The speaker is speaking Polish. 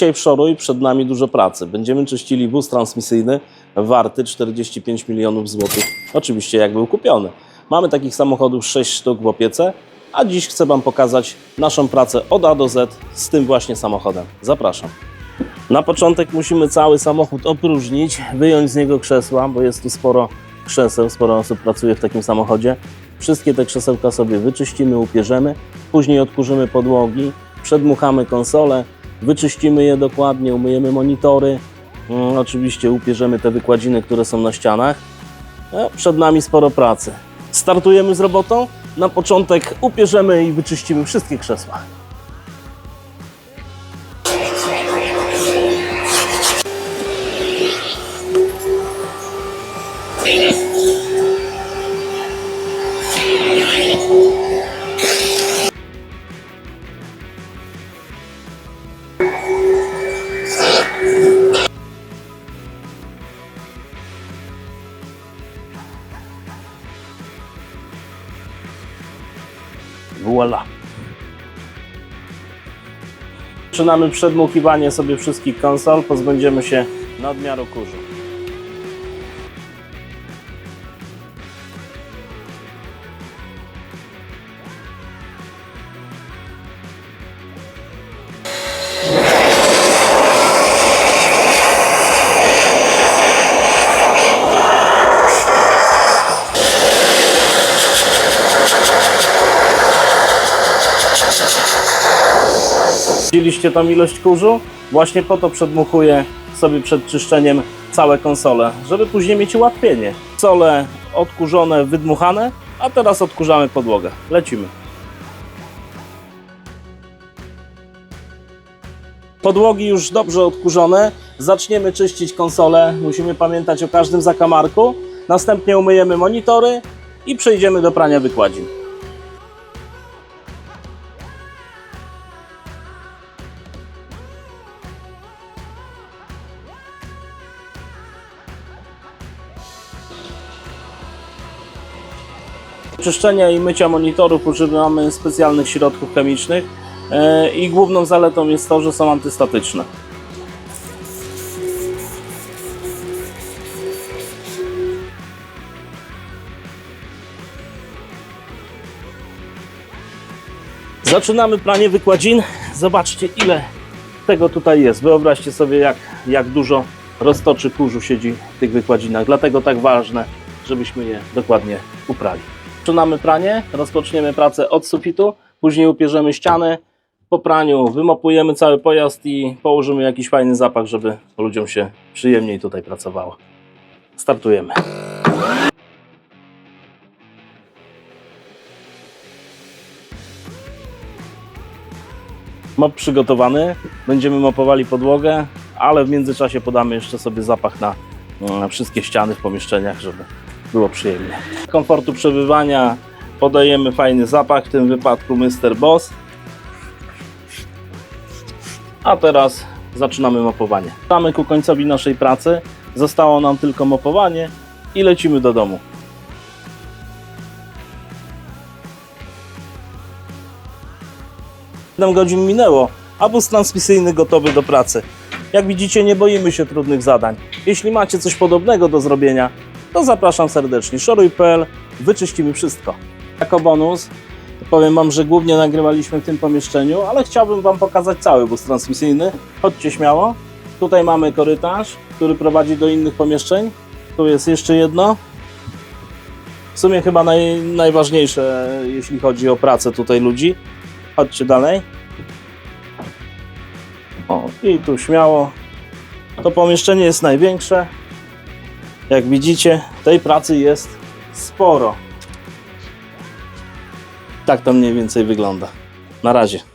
Dzisiaj w Szoruj przed nami dużo pracy. Będziemy czyścili wóz transmisyjny warty 45 milionów złotych. Oczywiście jak był kupiony. Mamy takich samochodów 6 sztuk w opiece, a dziś chcę Wam pokazać naszą pracę od A do Z z tym właśnie samochodem. Zapraszam. Na początek musimy cały samochód opróżnić, wyjąć z niego krzesła, bo jest tu sporo krzeseł, sporo osób pracuje w takim samochodzie. Wszystkie te krzesełka sobie wyczyścimy, upierzemy, później odkurzymy podłogi, przedmuchamy konsole, wyczyścimy je dokładnie, umyjemy monitory, mm, oczywiście upierzemy te wykładziny, które są na ścianach. No, przed nami sporo pracy. Startujemy z robotą. Na początek upierzemy i wyczyścimy wszystkie krzesła. Zaczynamy przedmuchiwanie sobie wszystkich konsol, pozbędziemy się nadmiaru kurzu. Widzieliście tą ilość kurzu? Właśnie po to przedmuchuję sobie przed czyszczeniem całe konsole, żeby później mieć ułatwienie. Sole odkurzone, wydmuchane, a teraz odkurzamy podłogę. Lecimy. Podłogi już dobrze odkurzone. Zaczniemy czyścić konsolę. Musimy pamiętać o każdym zakamarku. Następnie umyjemy monitory i przejdziemy do prania wykładzin. Czyszczenia i mycia monitorów używamy specjalnych środków chemicznych e, i główną zaletą jest to, że są antystatyczne. Zaczynamy pranie wykładzin. Zobaczcie ile tego tutaj jest. Wyobraźcie sobie jak, jak dużo roztoczy kurzu siedzi w tych wykładzinach. Dlatego tak ważne, żebyśmy je dokładnie uprali. Zaczynamy pranie, rozpoczniemy pracę od sufitu, później upierzemy ściany. Po praniu wymopujemy cały pojazd i położymy jakiś fajny zapach, żeby ludziom się przyjemniej tutaj pracowało. Startujemy. Mop przygotowany, będziemy mopowali podłogę, ale w międzyczasie podamy jeszcze sobie zapach na, na wszystkie ściany w pomieszczeniach, żeby było przyjemnie. Komfortu przebywania podajemy fajny zapach, w tym wypadku Mr. Boss. A teraz zaczynamy mopowanie. Mamy ku końcowi naszej pracy. Zostało nam tylko mopowanie i lecimy do domu. 7 godzin minęło, a wóz transmisyjny gotowy do pracy. Jak widzicie, nie boimy się trudnych zadań. Jeśli macie coś podobnego do zrobienia, to zapraszam serdecznie. Szoruj.pl, wyczyścimy wszystko. Jako bonus powiem Wam, że głównie nagrywaliśmy w tym pomieszczeniu, ale chciałbym Wam pokazać cały wóz transmisyjny. Chodźcie śmiało. Tutaj mamy korytarz, który prowadzi do innych pomieszczeń. Tu jest jeszcze jedno. W sumie chyba naj, najważniejsze, jeśli chodzi o pracę tutaj ludzi. Chodźcie dalej. O, i tu śmiało. To pomieszczenie jest największe. Jak widzicie, tej pracy jest sporo. Tak to mniej więcej wygląda. Na razie.